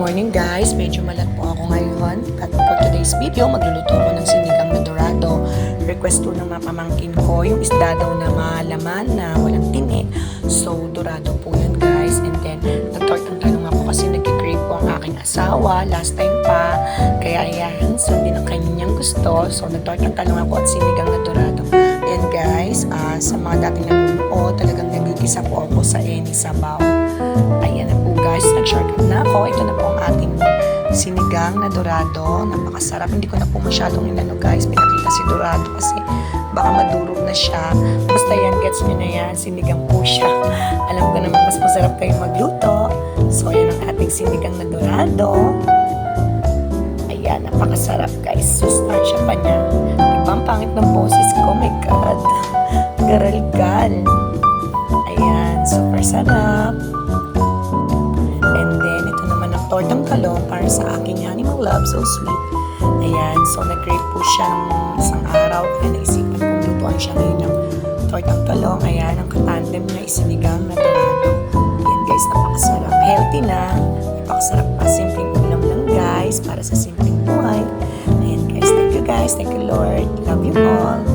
morning guys, medyo malat po ako ngayon at for today's video magluluto ako ng sinigang na dorado. Request to ng mga pamangkin ko, yung isda daw na malaman na walang tini. So dorado po yun guys and then nagtortang tanong ako kasi nagkikrave po ang aking asawa last time pa. Kaya ayan, sundin ang kanyang gusto. So nagtortang tanong ako at sinigang na dorado. Ayan guys, ah, sa mga dating nanonood, talagang nagigisa po ako sa Eni Sabaw. Ayan na po guys, nag-shortcut na ako. Ito na po sinigang na dorado. Napakasarap. Hindi ko na po masyadong inano guys. Pinakita si dorado kasi baka madurog na siya. Basta yan, gets nyo na yan. Sinigang po siya. Alam ko naman mas masarap kayo magluto. So, ayan ang ating sinigang na dorado. Ayan, napakasarap guys. Sustansya pa niya. Diba ang pangit ng boses ko? My God. Garalgal. Ayan, super sarap. Tortang talong para sa aking honeymoon love. So sweet. Ayan, so nag-crave po siya nung isang araw. Kaya naisipan kong lutuan siya ngayon ng tortang talong. Ayan, ang katandem niya isinigang na dorado. Ayan guys, napakasarap. Healthy na. Napakasarap pa. Simpleng ulam lang guys para sa simpleng buhay. Ayan guys, thank you guys. Thank you Lord. Love you all.